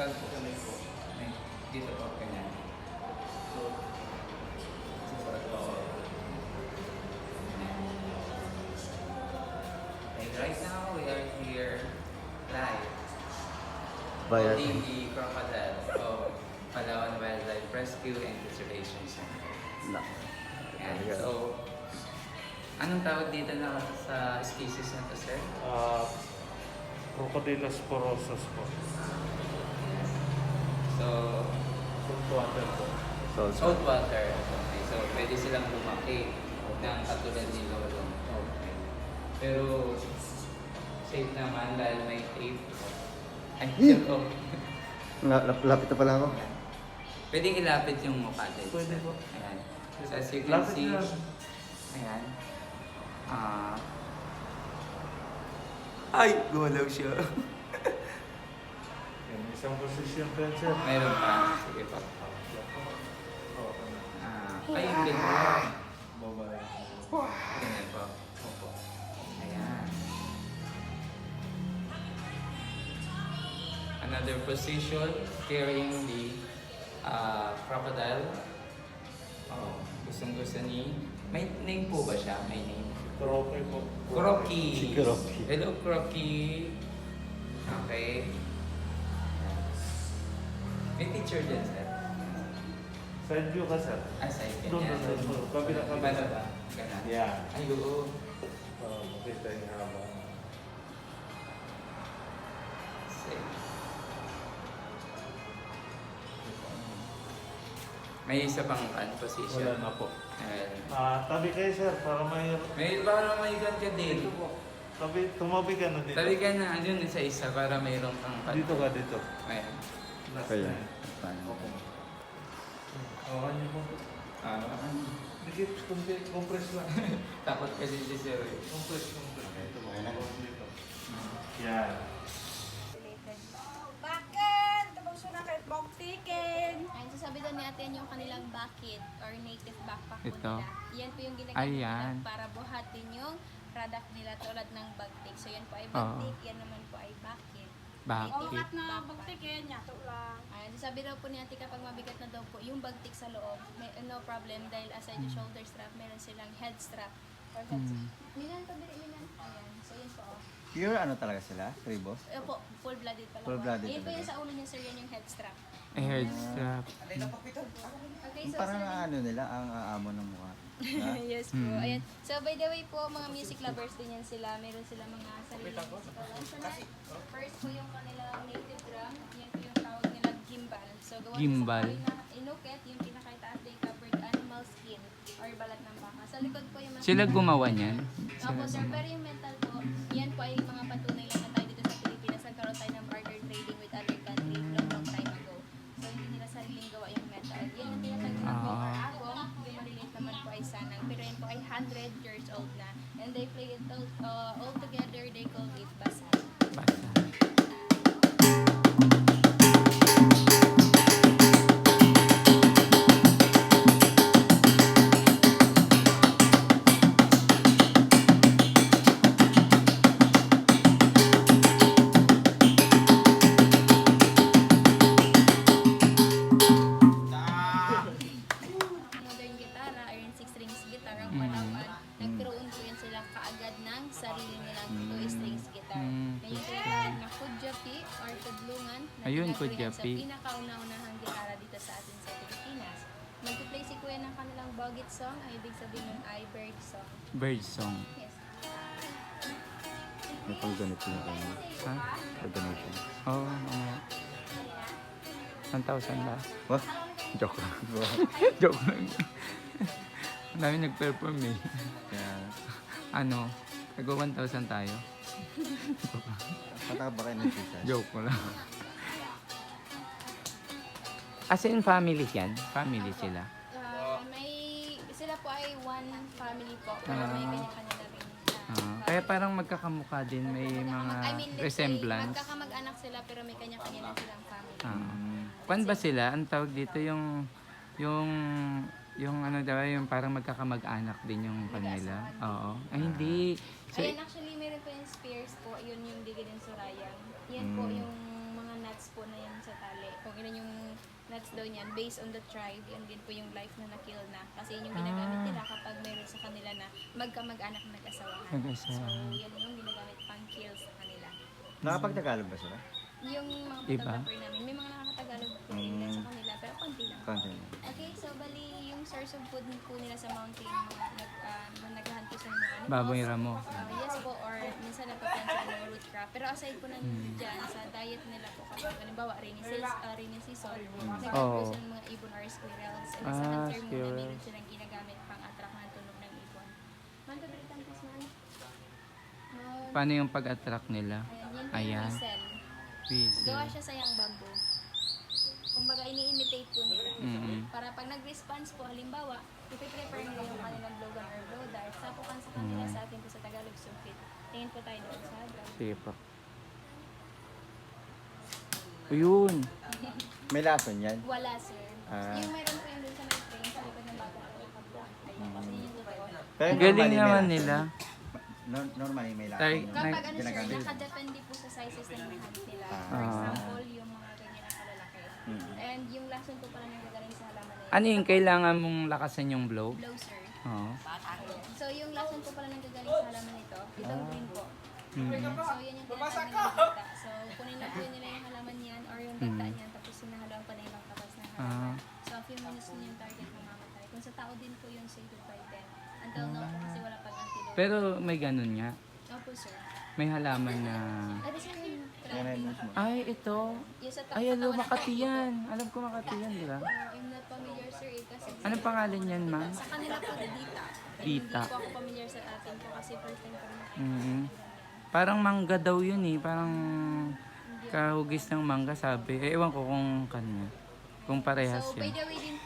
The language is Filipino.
Saan po kami po? Dito po, ganyan. So, super po. And right now, we are here live. Bayan. Holding the crocodile of Palawan Wildlife Rescue and Conservation Center. Na. Ayan. Ayan. So, anong tawag dito na sa species na to, sir? Ah, Crocodilus porosus po. Saltwater po. So, so, salt water. Okay, so pwede silang lumaki ng katulad ni Lolo. Okay. Pero, safe naman dahil may tape. Ay, Hmm. lap- lapit na pala ako. Pwedeng ilapit yung mukha din. Pwede po. Ayan. So, as you can Lapit see, na. ayan. Ah. ay, gulaw siya. Yan, isang position sir. Meron pa. Sige pa. Ay, hindi po. Babae. Ganyan po. Opo. Ayan. Another position, carrying the uh, crocodile. Oh, gustong gusto ni... May name po ba siya? May name. Crocky po. Crocky. Si Crocky. Hello, Crocky. Okay. May picture din, sir. Side view ka, sir. Ah, side Doon, ganyan. doon, doon. Kabila, kabila. Iba na ba? Ganun. Yeah. Ay, oo. Oo, makita yung haba. Same. May isa pang kan position. Wala na po. Ayan. Ah, tabi kayo, sir, para may... May parang may gan ka din. Dito po. Tabi, tumabi ka na dito. Tabi ka na, andun sa isa para mayroong kang kan. Dito ka, dito. Ayan. Last Kaya. Opo. Oo, ano po? Ano? Dikit, kumpi- compress lang. Takot kasi si Sir. compress, compress. Ito. Okay na. Dito. Yan. Bakit? Tabang suna kay Bog Tikin. Ayun, sasabi daw ni ate yung kanilang bucket or native backpack Ito. nila. Yan po yung ginagamit Ayan. nila para buhatin yung product nila tulad ng bagtik. So yan po ay bagtik, yan naman po ay bucket. Bakit? Okat na Bog Tikin. Yato lang. Ayun, sabi daw po ni ate kapag mabigat na daw po yung bagtik sa loob, may, no problem dahil aside yung shoulder strap, meron silang head strap or head. Minan, pabili, minan. Ayan, so yun po. oh. Pure ano talaga sila? Tribos? Ayun po, full-blooded pala. Full-blooded Ayun po talaga. yung sa ulo niya sir, yan yung head strap. Eh, head strap. Okay, Yung so parang sir, ano nila, ang aamo ng mukha. Yes po. Hmm. Ayan. So by the way po, mga music lovers din yan sila. Meron sila mga sariling musical instrument. First po yung kanilang native drum. Yan po yung tawag nila gimbal. So gawa Gimbal. sa na inukit, yung pinakaitaas ay covered animal skin or balat ng baka. Sa likod po yung mga... Sila gumawa niyan? Opo sir, pero yung metal po, yan po ay mga And they play it all, uh, Mm. two strings guitar. Mm. Tinatawag na kudyapi or tudlungan na Ayun, kudyapi. sa pinakauna-unahang gitara dito sa atin sa Pilipinas. Magpiplay si Kuya ng kanilang bogit song, ay ibig sabihin nun ay bird song. Bird song. Yes. May pang ganito na kami. Ha? For donation. Oo, oh, mga 1,000 ba? Wah! Joke lang. Joke lang. Ang dami nag-perform eh. Kaya, Ano, nagwa 1,000 tayo. pataka ba kayo ng Jesus? Joke ko lang. As in family yan? Family sila? Uh, may, sila po ay one family po, pero may Ah. kanya-kanya na rin. Ah, uh, kaya parang magkakamukha din, may mga I mean, let's say, resemblance. magkakamag-anak sila pero may kanya-kanya na silang family. Ah. Kwan ba sila? Ang tawag dito yung yung ano daw yung parang magkakamag-anak din yung kanila. Oo. Ay hindi. So, Ayan, actually, meron po yung spears po. Yun yung Digid and Surayang. Yan po Mm. yung mga nuts po na yan sa tali. Kung ilan yung nuts daw niyan, based on the tribe, yan din po yung life na nakill na. Kasi yun yung ginagamit Ah. nila kapag mayroon sa kanila na magkamag-anak na nag-asawahan. Nag-asawahan. So, yan yung ginagamit pang kill sa kanila. Nakapag-Tagalog ba sila? Yung mga Iba? photographer namin, may mga nakakatagalog po rin Mm. sa kanila, pero konti lang. Konti. Okay, so bali source of food po nila sa mountain, mga nag, uh, po sa mga animals. Baboy ramo. Uh, yes po, or minsan napapan sa mga root crop. Pero aside po ng Hmm. dyan, sa diet nila po, kapag halimbawa rainy season, uh, rainy season po sila ng mga ibon or squirrels. And Ah, sa winter muna, squirrel. meron silang ginagamit pang attract ng tunog ng ibon. Man, pabalitan po sa man. Man. Paano yung pag-attract nila? Ayan, Ayan. yan po yung. Gawa siya sa yung bamboo. Kumbaga, ini-imitate po nila. Mm-mm. Para pag nag-response po, halimbawa, ipiprepare nila yung kanilang blow gun or blow dart. Sapukan sa kanila Mm. sa atin po sa Tagalog sukit. Tingin po tayo doon sa. Sige po. Ayun. May lason yan. Wala, sir. Ah. Yung meron po yun doon sa may train, sa likod ng bata yun. Pero Galing naman lason. nila. No- normally may lason. Yun. Kapag ano sir, nakadepende po sa sizes ng hand nila. For Ah. example, yung mga na. And yung lason po pala nang gagaling sa halaman na yun. Ano yung kailangan mong lakasan yung blow? Blow, sir. Oo. So yung lason po pala nang gagaling sa halaman nito, itong green po. Mm. So, yan yung tinatawag nilang dagta. So, kunin lang po yun nila yung halaman niyan or yung Mm. niyan, tapos sinahalawan pa na yung kapas ng Ah. halaman. So, a few minutes na yung target mamamatay. Kung sa tao din po yun, say goodbye then. Until now po kasi wala pag antidote. Pero may ganun nga. Opo, sir. May halaman na... Yung Yan ay trapping. mismo. Ay, ito. Yung sa Ay, ng Makati yan. Alam ko Makati yan, di ba? I'm not familiar, sir, eh, kasi... Anong pangalan yan, ma'am? Sa kanila po, Dita. Dita. Hindi po ako familiar sa atin po kasi first time kami. Mhm. Parang mangga daw yun eh. Parang kahugis ng mangga sabi. Eh, ewan ko kung kanya. Kung parehas So, by yun. the way din